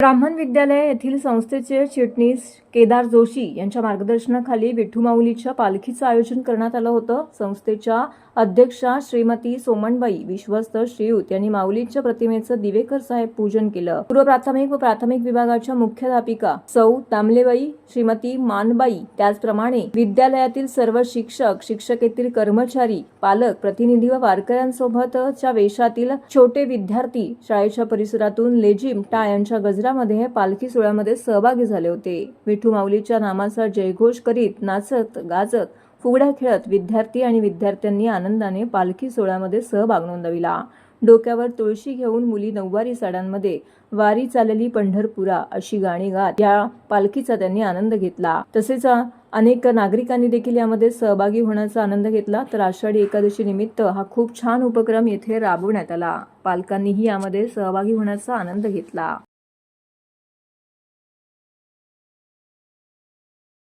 ब्राह्मण विद्यालय येथील संस्थेचे चिटणीस केदार जोशी यांच्या मार्गदर्शनाखाली विठू माऊलीच्या पालखीचं आयोजन करण्यात आलं होतं. संस्थेच्या अध्यक्षा श्रीमती सोमणबाई विश्वस्त श्रीयुत यांनी माऊलीच्या प्रतिमेचं दिवेकर साहेब पूजन केलं. पूर्व प्राथमिक व प्राथमिक विभागाच्या मुख्याध्यापिका सौ तांबलेबाई श्रीमती मानबाई त्याचप्रमाणे विद्यालयातील सर्व शिक्षक शिक्षकेतील कर्मचारी पालक प्रतिनिधी व वारकऱ्यांसोबतच्या वेशातील छोटे विद्यार्थी शाळेच्या परिसरातून लेजिम टाळ्यांच्या गजरामध्ये पालखी सोहळ्यामध्ये सहभागी झाले होते. विठू माऊलीच्या नामाचा जयघोष करीत नाचत गाजत फुगड्या खेळत विद्यार्थी आणि विद्यार्थ्यांनी आनंदाने पालखी सोहळ्यामध्ये सहभाग नोंदविला. डोक्यावर तुळशी घेऊन मुली नऊवारी साड्यांमध्ये वारी चालली पंढरपुरा अशी गाणी गात या पालखीचा त्यांनी आनंद घेतला. तसेच अनेक नागरिकांनी देखील यामध्ये सहभागी होण्याचा आनंद घेतला. तर आषाढी एकादशी निमित्त हा खूप छान उपक्रम येथे राबवण्यात आला. पालकांनीही यामध्ये सहभागी होण्याचा आनंद घेतला.